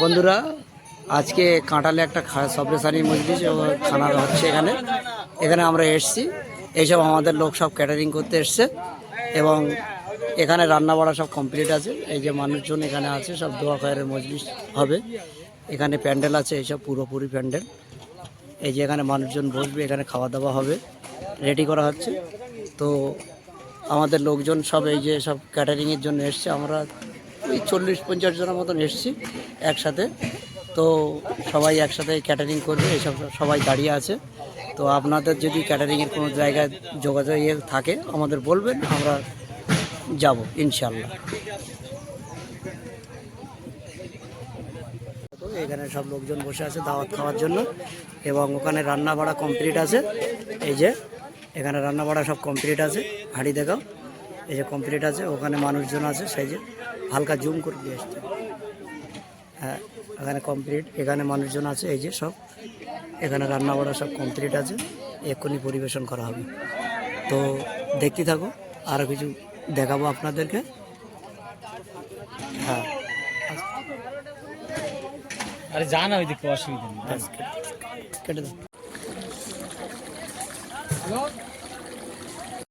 বন্ধুরা, আজকে কাঁটালে একটা সব্রেসানি মজলিস খানা হচ্ছে এখানে। এখানে আমরা এসছি। এইসব আমাদের লোক সব ক্যাটারিং করতে এসছে এবং এখানে রান্না বাড়া সব কমপ্লিট আছে। এই যে মানুষজন এখানে আছে, সব দোয়া খয়ের মজলিস হবে। এখানে প্যান্ডেল আছে, এইসব পুরোপুরি প্যান্ডেল। এই যে এখানে মানুষজন বসবে, এখানে খাওয়া দাওয়া হবে রেডি করা হচ্ছে। তো আমাদের লোকজন সব এই যে সব ক্যাটারিংয়ের জন্য এসছে। আমরা ওই চল্লিশ পঞ্চাশ জনের মতন এসছি একসাথে। তো সবাই একসাথে ক্যাটারিং করবে, এসব সবাই দাঁড়িয়ে আছে। তো আপনাদের যদি ক্যাটারিংয়ের কোনো জায়গায় যোগাযোগ ইয়ে থাকে, আমাদের বলবেন, আমরা যাব ইনশাল্লাহ এখানে সব লোকজন বসে আছে দাওয়াত খাওয়ার জন্য, এবং ওখানে রান্না বাড়া কমপ্লিট আছে। এই যে, এখানে রান্না বাড়া সব কমপ্লিট আছে। হাঁড়ি দেখাও, এই যে কমপ্লিট আছে। ওখানে মানুষজন আছে, সেই যে। হালকা জুম করে দিয়ে আসছে। হ্যাঁ এখানে কমপ্লিট এখানে মানুষজন আছে এই যে সব। এখানে রান্না বাড়া সব কমপ্লিট আছে এক্ষুনি পরিবেশন করা হবে। তো দেখতে থাকো আরও কিছু দেখাবো আপনাদেরকে। হ্যাঁ। আরে যা না অসুবিধা নেই। কেটে দাও।